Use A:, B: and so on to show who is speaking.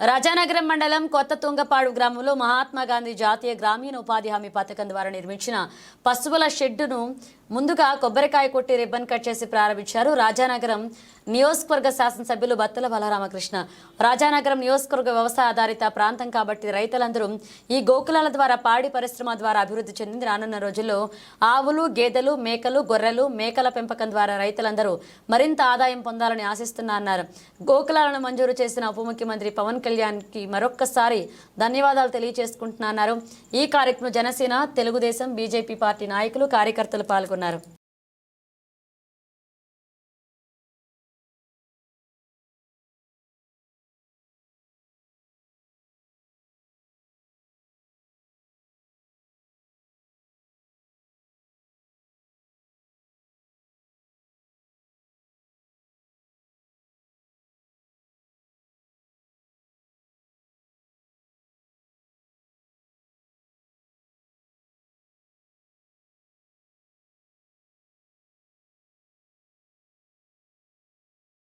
A: రాజానగరం మండలం కొత్త తుంగపాడు గ్రామంలో మహాత్మా గాంధీ జాతీయ గ్రామీణ ఉపాధి హామీ పథకం ద్వారా నిర్మించిన పశువుల షెడ్డును ముందుగా కొబ్బరికాయ కొట్టి రిబ్బన్ కట్ చేసి ప్రారంభించారు. రాజానగరం నియోజకవర్గ శాసనసభ్యులు బత్తల బలరామకృష్ణ. రాజానగరం నియోజకవర్గ వ్యవసాయ ఆధారిత ప్రాంతం కాబట్టి రైతులందరూ ఈ గోకులాల ద్వారా పాడి పరిశ్రమ ద్వారా అభివృద్ధి చెందింది. రానున్న రోజుల్లో ఆవులు గేదెలు మేకలు గొర్రెలు మేకల పెంపకం ద్వారా రైతులందరూ మరింత ఆదాయం పొందాలని ఆశిస్తున్నా అన్నారు. గోకులాలను మంజూరు చేసిన ఉప ముఖ్యమంత్రి పవన్ కళ్యాణ్కి మరొక్కసారి ధన్యవాదాలు తెలియజేసుకుంటున్నా ఈ కార్యక్రమం జనసేన తెలుగుదేశం బీజేపీ పార్టీ నాయకులు కార్యకర్తలు పాల్గొన్నారు. పాల్గొన్నారు